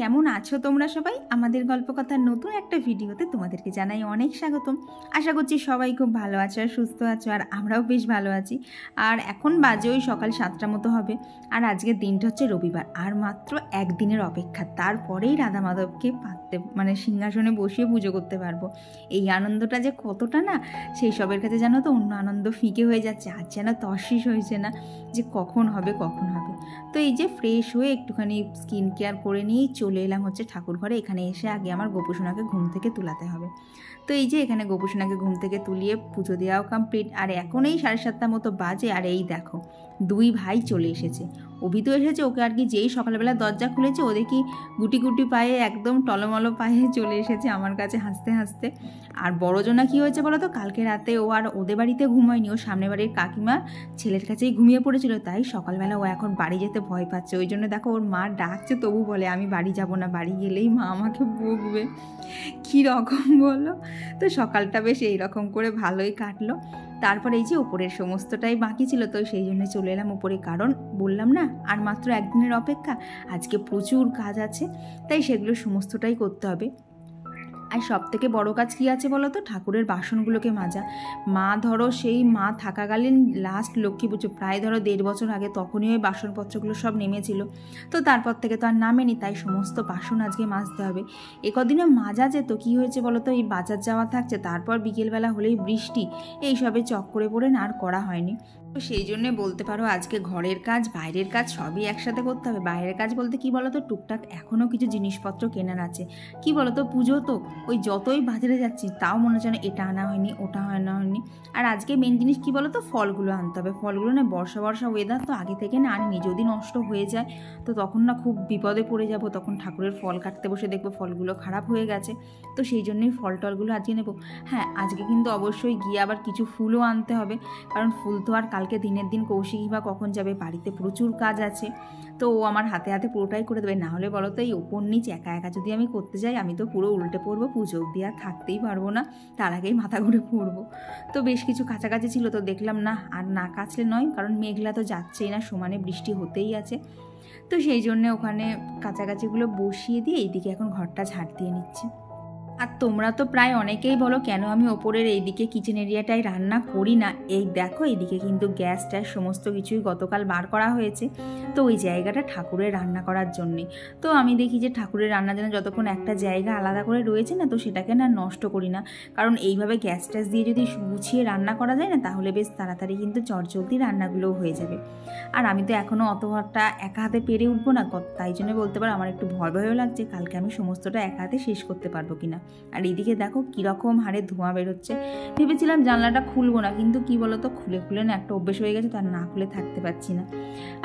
কেমন আছো তোমরা সবাই? আমাদের গল্পকথার নতুন একটা ভিডিওতে তোমাদেরকে জানাই অনেক স্বাগতম। আশা করছি সবাই খুব ভালো আছো আর সুস্থ আছো আর আমরাও বেশ ভালো আছি। আর এখন বাজে ওই সকাল সাতটা মতো হবে। আর আজকের দিনটা হচ্ছে রবিবার। আর মাত্র একদিনের অপেক্ষা। তারপরেই রাধা মাধবকে পাততে মানে সিংহাসনে বসিয়ে পুজো করতে পারব। এই আনন্দটা যে কতটা না, সেই সবের কাছে জানো তো অন্য আনন্দ ফিকে হয়ে যাচ্ছে। আর যেন তশিস হয়েছে না। যে কখন হবে কখন হবে। তো এই যে ফ্রেশ হয়ে একটুখানি স্কিন কেয়ার করে নিয়েই চলে এলাম হচ্ছে ঠাকুর ঘরে। এখানে এসে আগে আমার গোপুসোনাকে ঘুম থেকে তুলাতে হবে। তো এই যে এখানে গোপুসোনাকে ঘুম থেকে তুলিয়ে পুজো দেওয়াও কমপ্লিট আর এখন এই সাড়ে সাতটার মতো বাজে, আর এই দেখো, দুই ভাই চলে এসেছে। অভি তো এসেছে, ওকে আর কি যেই সকালবেলা দরজা খুলেছে ও দেখি গুটি গুটি পায়ে একদম টলমলো পায়ে চলে এসেছে আমার কাছে হাসতে হাসতে। আর বড়জনা কী হয়েছে বলো তো? কালকে রাতে ও আর ওদের বাড়িতে ঘুমায়নি, ও সামনে বাড়ির কাকিমা ছেলের কাছেই ঘুমিয়ে পড়েছিল, তাই সকালবেলা ও এখন বাড়ি যেতে ভয় পাচ্ছে। ওই জন্য দেখো ওর মা ডাকছে, তবু বলে, আমি বাড়ি যাব না, বাড়ি গেলেই মা আমাকে বকবে। কী রকম বলো? তো সকালটা বেশ এইরকম করে ভালোই কাটলো। তারপর এই যে উপরের সমস্তটাই বাকি ছিল, তো সেই জন্য চলে এলাম উপরে। কারণ বললাম না, আর মাত্র একদিনের অপেক্ষা, আজকে প্রচুর কাজ আছে, তাই সেগুলো সমস্তটাই করতে হবে। আর সব থেকে বড়ো কাজ কী আছে বলো তো? ঠাকুরের বাসনগুলোকে মাজা। মা ধরো সেই মা থাকাকালীন লাস্ট লক্ষ্মী পুজো, প্রায় ধরো দেড় বছর আগে তখনই ওই বাসনপত্রগুলো সব নেমেছিল। তো তারপর থেকে তো আর নামেনি, তাই সমস্ত বাসন আজকে মাজতে হবে। এ একদিনে মাজা যেত, কী হয়েছে বলো তো? এই বাজার যাওয়া থাকছে, তারপর বিকেলবেলা হলেই বৃষ্টি। এইসবে চক্করে পড়ে না আর করা হয়নি। তো সেই জন্য বলতে পারো আজকে ঘরের কাজ, বাইরের কাজ সবই একসাথে করতে হবে। বাইরের কাজ বলতে কি বলতো? টুকটাক এখনও কিছু জিনিসপত্র কেনার আছে। কি বলতো? পুজো তো ওই যতই বাজারে যাচ্ছি তাও মনে হচ্ছে না এটা আনা হয়নি, ওটা আনা হয়নি। আর আজকে মেন জিনিস কি বলতো? ফলগুলো আনতে হবে। ফলগুলো না বর্ষা বর্ষা ওয়েদার তো আগে থেকে না আনিনি। যদি নষ্ট হয়ে যায়, তো তখন না খুব বিপদে পড়ে যাব। তখন ঠাকুরের ফল কাটতে বসে দেখব ফলগুলো খারাপ হয়ে গেছে। তো সেই জন্যই ফল টলগুলো আজকে নেব। হ্যাঁ আজকে কিন্তু অবশ্যই গিয়ে আবার কিছু ফুলও আনতে হবে। কারণ ফুল তো আর কালকে দিনের দিন কৌশিকী বা কখন যাবে? বাড়িতে প্রচুর কাজ আছে। তো ও আমার হাতে হাতে পুরোটাই করে দেবে। না হলে বলো তো এই ওপর নিচ একা একা যদি আমি করতে যাই, আমি তো পুরো উল্টে পড়ব, পুজো অব্দি আর থাকতেই পারব না। তার আগেই মাথা ঘুরে পড়ব। তো বেশ কিছু কাছাকাছি ছিল তো দেখলাম, না, আর না কাছলে নয়, কারণ মেঘলা তো যাচ্ছেই না, সমানে বৃষ্টি হতেই আছে। তো সেই জন্যে ওখানে কাছাকাছিগুলো বসিয়ে দিয়ে এইদিকে এখন ঘরটা ঝাড় দিয়ে নিচ্ছে। আর তোমরা তো প্রায় অনেকেই বলো, কেন আমি ওপরের এইদিকে কিচেন এরিয়াটায় রান্না করি না? এই দেখো, এইদিকে কিন্তু গ্যাস ট্যাস সমস্ত কিছুই গতকাল বার করা হয়েছে। তো ওই জায়গাটা ঠাকুরের রান্না করার জন্যে। তো আমি দেখি যে ঠাকুরের রান্নার জন্য যতক্ষণ একটা জায়গা আলাদা করে রয়েছে না, তো সেটাকে না নষ্ট করি না। কারণ এইভাবে গ্যাস ট্যাস দিয়ে যদি গুছিয়ে রান্না করা যায় না, তাহলে বেশ তাড়াতাড়ি কিন্তু চটজলদি রান্নাগুলোও হয়ে যাবে। আর আমি তো এখনও অত ঘরটা একা হাতে পেরে উঠবো না তাই জন্য বলতে পারো, আমার একটু ভয় ভয়ও লাগছে, কালকে আমি সমস্তটা একা হাতে শেষ করতে পারব কিনা। আর এদিকে দেখো কীরকম হারে ধোঁয়া বেরোচ্ছে। ভেবেছিলাম জানলাটা খুলবো না, কিন্তু কি বলতো, খুলে খুলে না একটা অভ্যেস হয়ে গেছে তার না খুলে থাকতে পারছি না।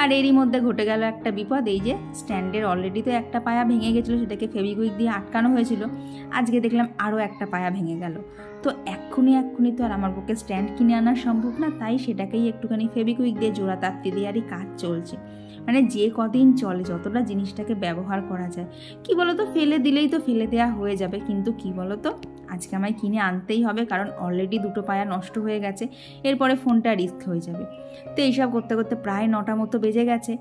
আর এরই মধ্যে ঘটে গেল একটা বিপদ, এই যে স্ট্যান্ডের অলরেডি তো একটা পায়া ভেঙে গেছিল, সেটাকে ফেবিকুইক দিয়ে আটকানো হয়েছিল। আজকে দেখলাম আরও একটা পায়া ভেঙে গেল। তো এক্ষুনি এক্ষুনি তো আর আমার বুকে স্ট্যান্ড কিনে আনা সম্ভব না, তাই সেটাকেই একটুখানি ফেবিকুইক দিয়ে জোড়া তাত্তি দিয়ে আরই কাজ চলছে। মানে যে কদিন চলে, যতটা জিনিসটাকে ব্যবহার করা যায়। কি বলতো, ফেলে দিলেই তো ফেলে দেওয়া হয়ে যাবে, কিন্তু কি বলতো, আজকে আমায় কিনে আনতেই হবে, কারণ অলরেডি দুটো পায়া নষ্ট হয়ে গেছে, এরপরে ফোনটা রিস্ক হয়ে যাবে। তো এইসব করতে করতে প্রায় নটা মতো বেজে গেছে।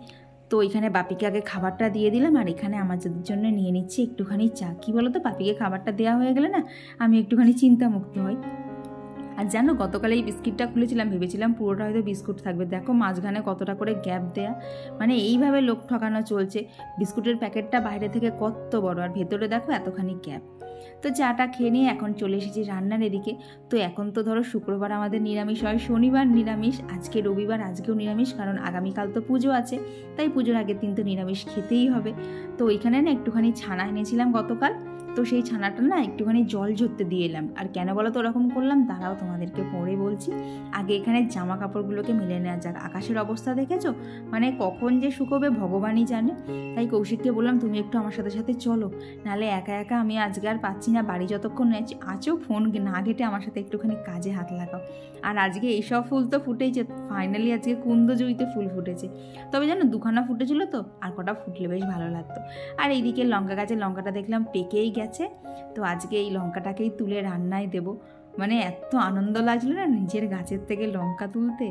তো এখানে বাপিকে আগে খাবারটা দিয়ে দিলাম, আর এখানে আমাদের জন্য নিয়ে নিচ্ছি একটুখানি চা। কী বলো তো বাপিকে খাবারটা দেওয়া হয়ে গেলে না আমি একটুখানি চিন্তামুক্ত হই। আর জানো, গতকাল এই বিস্কিটটা খুলেছিলাম, ভেবেছিলাম পুরোটা হয়তো বিস্কুট থাকবে। দেখো, মাঝখানে কতটা করে গ্যাপ দেয়া। মানে এইভাবে লোক ঠকানো চলছে। বিস্কুটের প্যাকেটটা বাইরে থেকে কত বড়, আর ভেতরে দেখো এতখানি গ্যাপ। তো চাটা খেয়ে নিয়ে এখন চলে এসেছি রান্নার এদিকে। তো এখন তো ধরো শুক্রবার আমাদের নিরামিষ হয়, শনিবার নিরামিষ, আজকে রবিবার, আজকেও নিরামিষ, কারণ আগামীকাল তো পুজো আছে, তাই পুজোর আগের দিন তো নিরামিষ খেতেই হবে। তো ওইখানে না একটুখানি ছানা এনেছিলাম গতকাল, তো সেই ছানাটা না একটুখানি জল ঝরতে দিয়ে এলাম। আর কেন বলো তো ওরকম করলাম, তারাও তোমাদেরকে পরে বলছি। আগে এখানে জামা কাপড়গুলোকে মিলে নেওয়া যাক। আকাশের অবস্থা দেখেছ? মানে কখন যে শুকোবে ভগবানই জানে। তাই কৌশিককে বললাম, তুমি একটু আমার সাথে সাথে চলো, নালে একা একা আমি আজকে আর পাচ্ছি না বাড়ি যতক্ষণ আছো ফোন না ঘেটে আমার সাথে একটুখানি কাজে হাত লাগাও। আর আজকে এইসব ফুল তো ফুটেইছে ফাইনালি আজকে কুন্দজুইতে ফুল ফুটেছে। তবে জানো, দুখানা ফুটেছিল তো, আর কটা ফুটলে বেশ ভালো লাগতো। আর এইদিকে লঙ্কা গাছের লঙ্কাটা দেখলাম পেকেই গেছে, তো আজকে এই লঙ্কাটাকেই তুলে রান্নায় দেব। মানে এত আনন্দ লাগল না নিজের গাছের থেকে লঙ্কা তুলতে?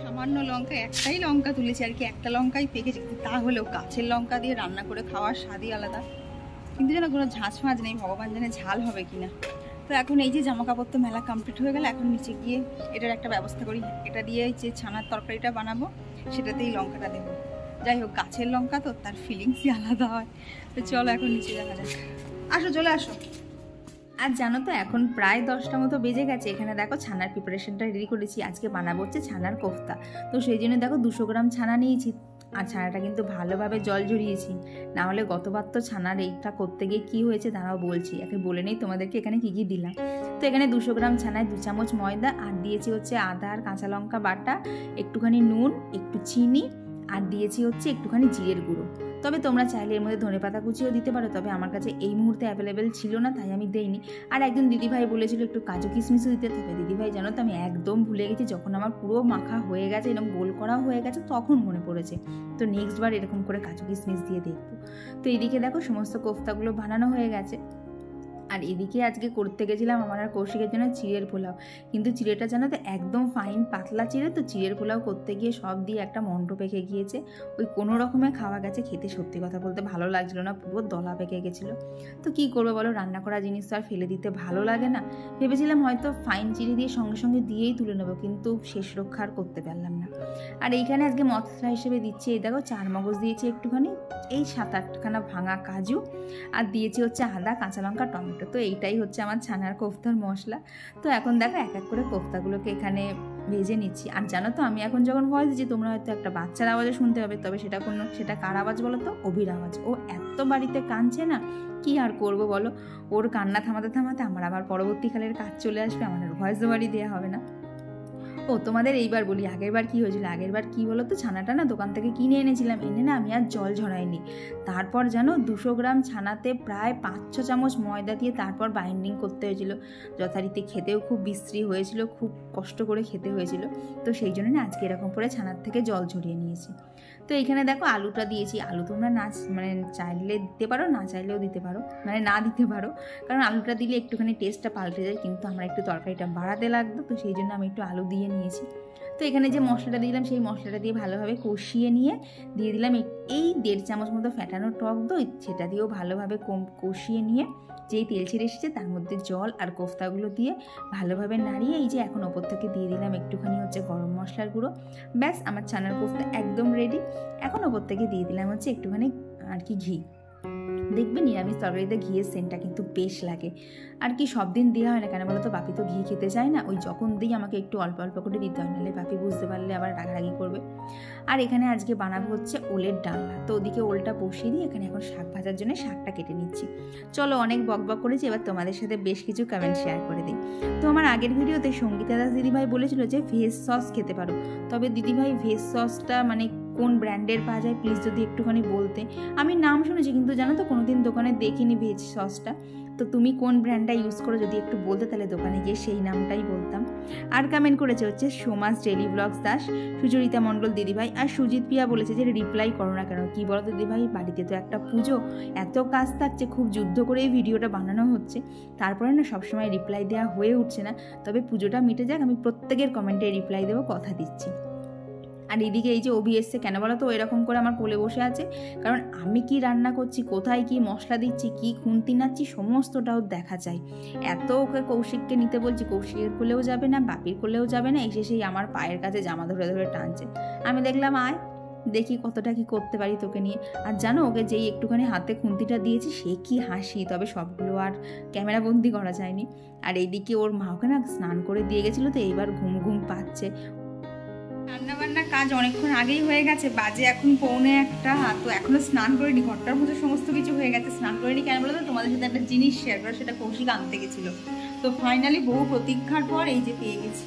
সামান্য লঙ্কা একটাই লঙ্কা তুলেছি, আর কি একটা লঙ্কাই পেকেছে। কিন্তু তাহলেও গাছের লঙ্কা দিয়ে রান্না করে খাওয়ার স্বাদই আলাদা। কিন্তু যেন কোনো ঝাঁঝ ফাঁঝ নেই, ভগবান জানে ঝাল হবে কিনা। তো এখন এই যে জামা কাপড় তো মেলা কমপ্লিট হয়ে গেল, এখন নিচে গিয়ে এটার একটা ব্যবস্থা করি। এটা দিয়ে যে ছানার তরকারিটা বানাবো, সেটাতেই লঙ্কাটা দেবো। যাই হোক, গাছের লঙ্কা তো, তার ফিলিংসই আলাদা হয়। তো চলো এখন নিচে দেখা যাক। আসো, চলে আসো। আর জানো তো, এখন প্রায় দশটা মতো বেজে গেছে। এখানে দেখো ছানার প্রিপারেশনটা রেডি করেছি। আজকে বানাবো হচ্ছে ছানার কোফতা। তো সেই জন্য দেখো দুশো গ্রাম ছানা নিয়েছি। আর ছানাটা কিন্তু ভালোভাবে জল ঝরিয়েছি। না হলে গতবার তো ছানার এইটা করতে গিয়ে কী হয়েছে তারাও বলছি। একে বলে নেই তোমাদেরকে এখানে কী কী দিলাম। তো এখানে দুশো গ্রাম ছানায় দু চামচ ময়দা, আর দিয়েছি হচ্ছে আদা আর কাঁচা লঙ্কা বাটা, একটুখানি নুন, একটু চিনি, আর দিয়েছি হচ্ছে একটুখানি জিরের গুঁড়ো। তবে তোমরা চাইলে এর মধ্যে ধনে পাতা কুচিও দিতে পারো, তবে আমার কাছে এই মুহূর্তে অ্যাভেলেবেল ছিল না, তাই আমি দেইনি। আর একজন দিদিভাই বলেছিল একটু কাজু কিশমিশও দিতে, তবে দিদিভাই জানো তো আমি একদম ভুলে গেছি, যখন আমার পুরো মাখা হয়ে গেছে এরকম গোল করাও হয়ে গেছে, তখন মনে পড়েছে। তো নেক্সট বার এরকম করে কাজু কিশমিশ দিয়ে দেখব। তো এদিকে দেখো, সমস্ত কোফতাগুলো বানানো হয়ে গেছে। আর এদিকে আজকে করতে গেছিলাম আমার আর কৌশিকের জন্য চিড়ের পোলাও। কিন্তু চিড়েটা জানো তো একদম ফাইন পাতলা চিড়ে, তো চিড়ের পোলাও করতে গিয়ে সব দিয়ে একটা মন্ড পেকে গিয়েছে। ওই কোনো রকমে খাওয়া গেছে খেতে সত্যি কথা বলতে ভালো লাগছিল না, পুরো দলা পেকে গেছিল। তো কী করব বলো, রান্না করা জিনিস তো আর ফেলে দিতে ভালো লাগে না। ভেবেছিলাম হয়তো ফাইন চিড়ে দিয়ে সঙ্গে সঙ্গে দিয়েই তুলে নেব, কিন্তু শেষ রক্ষা আর করতে পারলাম না। আর এইখানে আজকে মশলা হিসেবে দিচ্ছি, এই দেখো চার মগজ দিয়েছি একটুখানি, এই সাত আটখানা ভাঙা কাজু, আর দিয়েছি হচ্ছে আদা, কাঁচা লঙ্কা, টমেটো তো এইটাই হচ্ছে আমার ছানার কোফতার মশলা। তো এখন দেখো এক এক করে কোফতাগুলোকে এখানে ভেজে নিচ্ছি। আর জানো তো আমি এখন যখন ভয় দিচ্ছি, তোমরা হয়তো একটা বাচ্চার আওয়াজও শুনতে পাবে, তবে সেটা কোনো, সেটা কার আওয়াজ বলো তো? অভির আওয়াজ। ও এত বাড়িতে কাঁদছে না, কি আর করব বলো? ওর কান্না থামাতে থামাতে আমার আবার পরবর্তীকালের কাজ চলে আসবে আমার ভয়েস বাড়ি দেওয়া হবে না। ও, তোমাদের এইবার বলি আগের বার কী হয়েছিল? আগের বার কী বলো তো ছানাটা না দোকান থেকে কিনে এনেছিলাম। এনে না আমি আর জল ঝরাইনি। তারপর জানো দুশো গ্রাম ছানাতে প্রায় পাঁচ ছ চামচ ময়দা দিয়ে তারপর বাইন্ডিং করতে হয়েছিল। যথারীতি খেতেও খুব বিশ্রী হয়েছিল, খুব কষ্ট করে খেতে হয়েছিল। তো সেই জন্য না আজকে এরকম করে ছানার থেকে জল ঝরিয়ে নিয়েছি। তো এখানে দেখো আলুটা দিয়েছি। আলু তোমরা না মানে চাইলে দিতে পারো, না চাইলেও দিতে পারো। মানে না দিতে পারো। কারণ আলুটা দিলে একটুখানি টেস্টটা পাল্টে যায়, কিন্তু আমরা একটু তরকারিটা বাড়াতে লাগতো, তো সেই জন্য আমি একটু আলু দিয়ে নিয়েছি। তো এখানে যে মশলাটা দিলাম, সেই মশলাটা দিয়ে ভালোভাবে কষিয়ে নিয়ে দিয়ে দিলাম এই দেড় চামচ মতো ফ্যাটানো টক দই, সেটা দিয়েও ভালোভাবে কষিয়ে নিয়ে যেই তেল ছেড়ে এসেছে তার মধ্যে জল আর কোফতাগুলো দিয়ে ভালোভাবে নাড়িয়ে এই যে এখন ওপর থেকে দিয়ে দিলাম একটুখানি হচ্ছে গরম মশলার গুঁড়ো। ব্যাস, আমার ছানার কোফতা একদম রেডি এখন ওপর থেকে দিয়ে দিলাম হচ্ছে একটুখানি আর কি ঘি। দেখবে নিরামিষ তরকারিতে ঘিয়ের সেন্টটা কিন্তু বেশ লাগে। আর কি সব দিন দেওয়া হয় না কেন বলো তো বাপি তো ঘি খেতে চায় না। ওই যখন দিই আমাকে একটু অল্প অল্প করে দিতে হয়, নাহলে বাপি বুঝতে পারলে আবার রাগারাগি করবে। আর এখানে আজকে বানাবো হচ্ছে ওলের ডালনা। তো ওদিকে ওলটা বসিয়ে দিয়ে এখানে এখন শাক ভাজার জন্য শাকটা কেটে নিচ্ছি। চলো অনেক বক বক করেছি, এবার তোমাদের সাথে বেশ কিছু কমেন্ট শেয়ার করে দিই। তো আমার আগের ভিডিওতে সঙ্গীতা দাস দিদিভাই বলেছিল যে ভেজ সস খেতে পারো। তবে দিদিভাই ভেজ সসটা মানে কোন ব্র্যান্ডের পাওয়া যায় প্লিজ যদি একটুখানি বলতে। আমি নাম শুনেছি, কিন্তু জানো তো কোনোদিন দোকানে দেখিনি ভেজ সসটা তো তুমি কোন ব্র্যান্ডটা ইউজ করো যদি একটু বলতে, তাহলে দোকানে গিয়ে সেই নামটাই বলতাম। আর কমেন্ট করেছে হচ্ছে সোমাস ডেলি ব্লগস দাস, সুচরিতা মণ্ডল দিদিভাই, আর সুজিত পিয়া বলেছে যে রিপ্লাই করো না কেন। কী বলো দিদিভাই, বাড়িতে তো একটা পুজো, এত কাজ থাকছে, খুব যুদ্ধ করে এই ভিডিওটা বানানো হচ্ছে। তারপরে না সবসময় রিপ্লাই দেওয়া হয়ে উঠছে না। তবে পুজোটা মিটে যাক, আমি প্রত্যেকের কমেন্টে রিপ্লাই দেবো, কথা দিচ্ছি। আর এদিকে এই যে অভি এসছে, কেন বলো তো? এরকম করে আমার কোলে বসে আছে। কারণ আমি কি রান্না করছি, কোথায় কি মশলা দিচ্ছি, কি খুন্তি নাচ্ছি, সমস্তটাও দেখা চাই এত ওকে কৌশিককে নিতে বলছি, কৌশিকের কোলেও যাবে না, বাপির কোলেও যাবে না, এসে সেই আমার পায়ের কাছে জামা ধরে ধরে টানছে। আমি দেখলাম, আয়, দেখি কতটা কি করতে পারি তোকে নিয়ে। আর জানো, ওকে যেই একটুখানি হাতে খুন্তিটা দিয়েছি, সে কি হাসি, তবে সবগুলো আর ক্যামেরা বন্দি করা যায়নি। আর এইদিকে ওর মা ওকে না স্নান করে দিয়ে গেছিল, তো এইবার ঘুম ঘুম পাচ্ছে। রান্নাবান্নার কাজ অনেকক্ষণ আগেই হয়ে গেছে, বাজে এখন পৌনে একটা, তো এখনও স্নান করিনি, ঘরটার মধ্যে সমস্ত কিছু হয়ে গেছে, স্নান করিনি কেন বলো তো তোমাদের সাথে একটা জিনিস শেয়ার করা সেটা কৌশিক আনতে গেছিল। তো ফাইনালি বহু প্রতীক্ষার পর এই যে পেয়ে গেছি।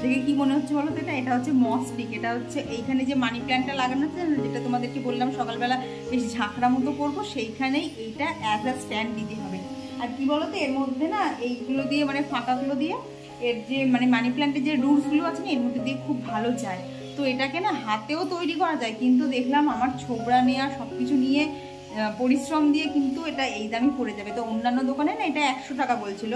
দেখে কি মনে হচ্ছে বলো তো এটা? এটা হচ্ছে মসপিক এটা হচ্ছে এইখানে যে মানি প্ল্যান্টটা লাগানো আছে, যেটা তোমাদেরকে বললাম সকালবেলা বেশ ঝাঁকড়া মতো করব, সেইখানেই এইটা অ্যাজ আ স্ট্যান্ড দিতে হবে। আর কি বলো তো এর মধ্যে না এইগুলো দিয়ে মানে ফাঁকাগুলো দিয়ে এর যে মানে মানি প্ল্যান্টের যে রুটসগুলো আছে না, এর মধ্যে দিয়ে খুব ভালো যায়। তো এটাকে না হাতেও তৈরি করা যায়, কিন্তু দেখলাম আমার ছোবড়া নেওয়া সব কিছু নিয়ে পরিশ্রম দিয়ে কিন্তু এটা এই দামই পড়ে যাবে। তো অন্যান্য দোকানে না এটা একশো টাকা বলছিল।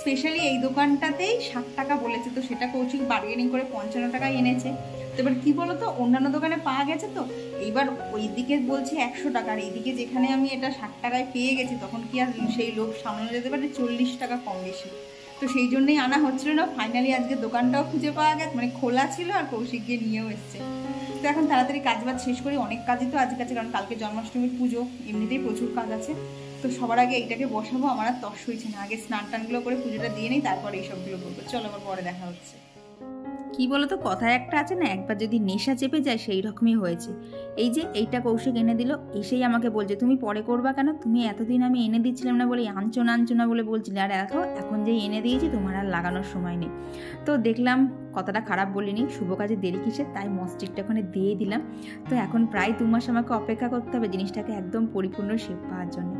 স্পেশালি এই দোকানটাতেই ষাট টাকা বলেছে, তো সেটা কৌশিক বার্গেনিং করে পঞ্চান্ন টাকায় এনেছে। তো এবার কী বলো তো অন্যান্য দোকানে পাওয়া গেছে তো, এইবার ওই দিকে বলছি একশো টাকা, আর এইদিকে যেখানে আমি এটা ষাট টাকায় পেয়ে গেছি, তখন কি আর সেই লোক সামনে যেতে পারে? চল্লিশ টাকা কম বেশি। তো সেই জন্যই আনা হচ্ছিল না। ফাইনালি আজকে দোকানটাও খুঁজে পাওয়া গেছে মানে খোলা ছিল আর কৌশিক গিয়ে নিয়েও এসছে। তো এখন তাড়াতাড়ি কাজ বাজ শেষ করি, অনেক কাজই তো আজকে আছে, কারণ কালকে জন্মাষ্টমীর পুজো, এমনিতেই প্রচুর কাজ আছে। তো সবার আগে এইটাকে বসাবো, আমার আর তস হয়েছে না। আগে স্নান টানগুলো করে পুজোটা দিয়ে নিই, তারপর এইসবগুলো করব। চলো আবার পরে দেখা হচ্ছে। কি বলতো, কথায় একটা আছে না, একবার যদি নেশা চেপে যায় সেই রকমই হয়েছে। এই যে এইটা কৌশিক এনে দিল, এসেই আমাকে বলছে, তুমি পরে করবা কেন? তুমি এতদিন আমি এনে দিচ্ছিলাম না বলে আঞ্চনা আনছো না বলে বলছিলে। আর এখন যে এনে দিয়েছি, তোমার আর লাগানোর সময় নেই। তো দেখলাম কথাটা খারাপ বলিনি, শুভ কাজে দেরি কিসের? তাই মস্টিকটা ওখানে দিয়ে দিলাম। তো এখন প্রায় দু মাস আমাকে অপেক্ষা করতে হবে জিনিসটাকে একদম পরিপূর্ণ শেপ পাওয়ার জন্য।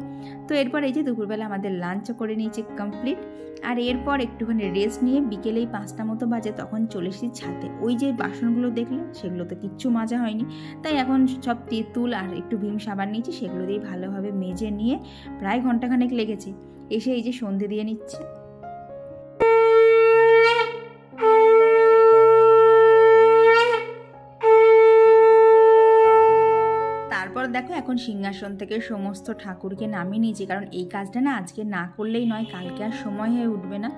তো এরপর এই যে দুপুরবেলা আমাদের লাঞ্চও করে নিয়েছে কমপ্লিট আর এরপর একটুখানি রেস্ট নিয়ে বিকেলেই পাঁচটা মতো বাজে তখন চলে এসেছি ছাতে ওই যে বাসনগুলো দেখলে সেগুলো তো কিচ্ছু মাজা হয়নি। তাই এখন সব তেঁতুল আর একটু ভীম সাবান নিয়েছি, সেগুলো দিয়ে ভালোভাবে মেজে নিয়ে প্রায় ঘন্টাখানেক লেগেছে। এসে এই যে সন্ধে দিয়ে নিচ্ছি তারপর দেখো এখন সিংহাসন থেকে সমস্ত ঠাকুরকে নামিয়ে নিয়েছি। কারণ এই কাজটা না আজকে না করলেই নয়, কালকে আর সময় হয়ে উঠবে না।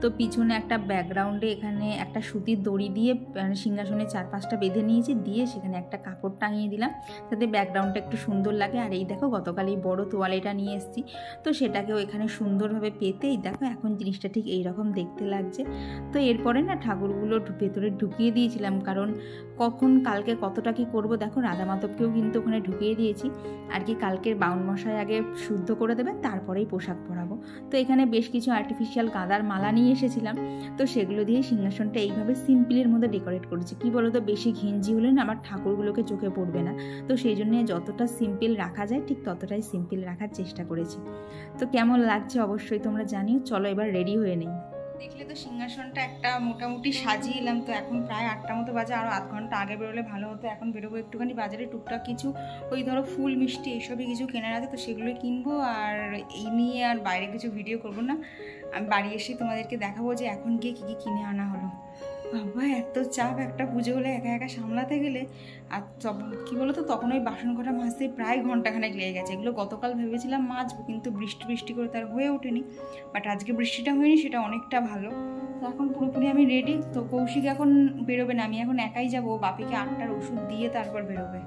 তো পিছনে একটা ব্যাকগ্রাউন্ডে এখানে একটা সুতির দড়ি দিয়ে সিংহাসনের চারপাশটা বেঁধে নিয়েছি, দিয়ে সেখানে একটা কাপড় টাঙিয়ে দিলাম। যাতে ব্যাকগ্রাউন্ডটা একটু সুন্দর লাগে। আর এই দেখো গতকাল এই বড়ো তোয়ালেটা নিয়ে এসেছি। তো সেটাকেও এখানে সুন্দরভাবে পেতেই দেখো, এখন জিনিসটা ঠিক এইরকম দেখতে লাগছে। তো এরপরে না ঠাকুরগুলো ভেতরে ঢুকিয়ে দিয়েছিলাম। কারণ কখন, কালকে কতটা কি করব, দেখো রাধা মাধবকেও কিন্তু ওখানে ঢুকিয়ে দিয়েছি। আর কি কালকের বাউন মশাই আগে শুদ্ধ করে দেবেন, তারপরেই পোশাক পরাবো। তো এখানে বেশ কিছু আর্টিফিশিয়াল গাঁদার মালা নিয়ে এসেছিলাম। তো সেগুলো দিয়ে সিংহাসনটা এইভাবে সিম্পলের মধ্যে ডেকোরেট করেছি। কি বলো তো বেশি ঘিঞ্জি হলে না আমার ঠাকুরগুলোকে চোখে পড়বে না। তো সেই জন্য যতটা সিম্পল রাখা যায়, ঠিক ততটাই সিম্পল রাখার চেষ্টা করেছি। তো কেমন লাগছে অবশ্যই তোমরা জানিও। চলো এবার রেডি হয়ে নেই। দেখলে তো সিংহাসনটা একটা মোটামুটি সাজিয়ে এলাম তো এখন প্রায় আটটা মতো বাজে আরও আধ ঘণ্টা আগে বেরোলে ভালো হতো, এখন বেরোবো একটুখানি বাজারে, টুকটাক কিছু ওই ধরো ফুল, মিষ্টি এইসবই কিছু কেনার আছে তো সেগুলোই কিনবো আর এই নিয়ে আর বাইরে কিছু ভিডিও করব না। আমি বাড়ি এসে তোমাদেরকে দেখাবো যে এখন গিয়ে কী কী কিনে আনা হলো। বাবা, এত চাপ, একটা পুজো হলে একা একা সামলাতে গেলে, আর কী বলতো, তখন ওই বাসন কটা মাঝতে প্রায় ঘন্টাখানেক লেগে গেছে। এগুলো গতকাল ভেবেছিলাম মাজবো, কিন্তু বৃষ্টি বৃষ্টি করে তার হয়ে ওঠেনি। বাট আজকে বৃষ্টিটা হয়নি, সেটা অনেকটা ভালো। তো এখন পুরোপুরি আমি রেডি তো কৌশিক এখন বেরোবে না, আমি এখন একাই যাব বাপিকে আটটার ওষুধ দিয়ে তারপর বেরোবে।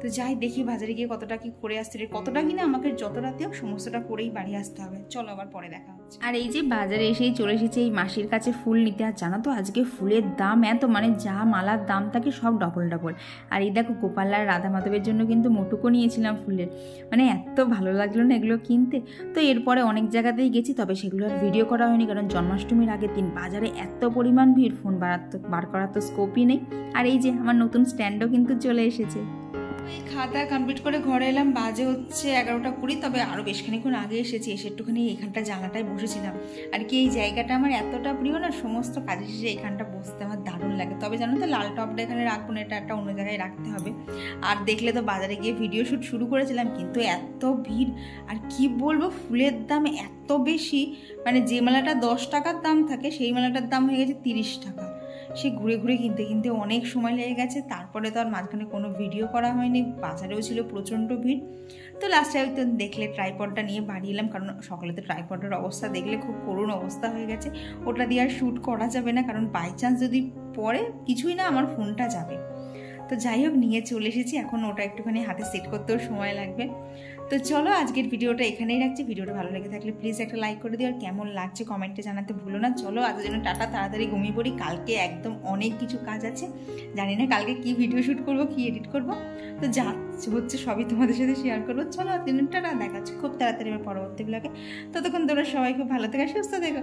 তো যাই দেখি বাজারে গিয়ে কতটা কি করে আসতে কতটা কিনা আমাকে যত রাতে হোক সমস্তটা করেই বাড়ি আসতে হবে। চলো আবার পরে দেখা হচ্ছে। আর এই যে বাজারে এসেই চলে এসেছে এই মাসির কাছে ফুল নিতে, আর জানো তো আজকে ফুলের দাম এত মানে যা মালার দাম থাকে সব ডবল ডবল আর এই দেখো গোপাল আর রাধা মাধবের জন্য কিন্তু মোটুকো নিয়েছিলাম ফুলের। মানে এত ভালো লাগল না এগুলো কিনতে। তো এরপরে অনেক জায়গাতেই গেছি, তবে সেগুলো আর ভিডিও করা হয়নি, কারণ জন্মাষ্টমীর আগের দিন বাজারে এত পরিমাণ ভিড় ফোন বাড়ার বার করার তো স্কোপই নেই। আর এই যে আমার নতুন স্ট্যান্ডও কিন্তু চলে এসেছে। খাতা কমপ্লিট করে ঘরে এলাম। বাজে হচ্ছে এগারোটা কুড়ি, তবে আরও বেশ খানিক্ষণ আগে এসেছি, এসে একটুখানি এখানটা জানলাটায় বসেছিলাম। আর কি, এই জায়গাটা আমার এতটা প্রিয় না, সমস্ত কাজে শেষে এখানটা বসতে আমার দারুণ লাগে। তবে জানো তো, লাল টপটা এখানে রাখব না, এটা একটা অন্য জায়গায় রাখতে হবে। আর দেখলে তো বাজারে গিয়ে ভিডিও শ্যুট শুরু করেছিলাম, কিন্তু এত ভিড়, আর কি বলব, ফুলের দাম এত বেশি মানে যে মেলাটা দশ টাকার দাম থাকে, সেই মেলাটার দাম হয়ে গেছে তিরিশ টাকা। সে ঘুরে ঘুরে কিনতে কিনতে অনেক সময় লেগে গেছে। তারপরে তো আর মাঝখানে কোনো ভিডিও করা হয়নি। বাজারেও ছিল প্রচণ্ড ভিড়। তো লাস্টে তো দেখলে ট্রাইপডটা নিয়ে বাড়ি এলাম। কারণ সকালে তো ট্রাইপডের অবস্থা দেখলে খুব করুণ অবস্থা হয়ে গেছে। ওটা দিয়ে আর শ্যুট করা যাবে না। কারণ বাই চান্স যদি পরে কিছুই না, আমার ফোনটা যাবে। তো যাই হোক, নিয়ে চলে এসেছি। এখন ওটা একটুখানি হাতে সেট করতেও সময় লাগবে। তো চলো আজকের ভিডিওটা এখানেই রাখছি। ভিডিওটা ভালো লেগে থাকলে প্লিজ একটা লাইক করে দিও। আর কেমন লাগছে কমেন্টে জানাতে ভুলো না। চলো আজ যেন টাটা, তাড়াতাড়ি ঘুমিয়ে পড়ি। কালকে একদম অনেক কিছু কাজ আছে। জানি না কালকে কি ভিডিও শ্যুট করব, কি এডিট করব। তো যা হচ্ছে সবই তোমাদের সাথে শেয়ার করব। চলো দিনটা দেখাচ্ছি খুব তাড়াতাড়ি আমার পরবর্তী ব্লগে ততক্ষণ তোমরা সবাই খুব ভালো থেকে, সুস্থ দেখো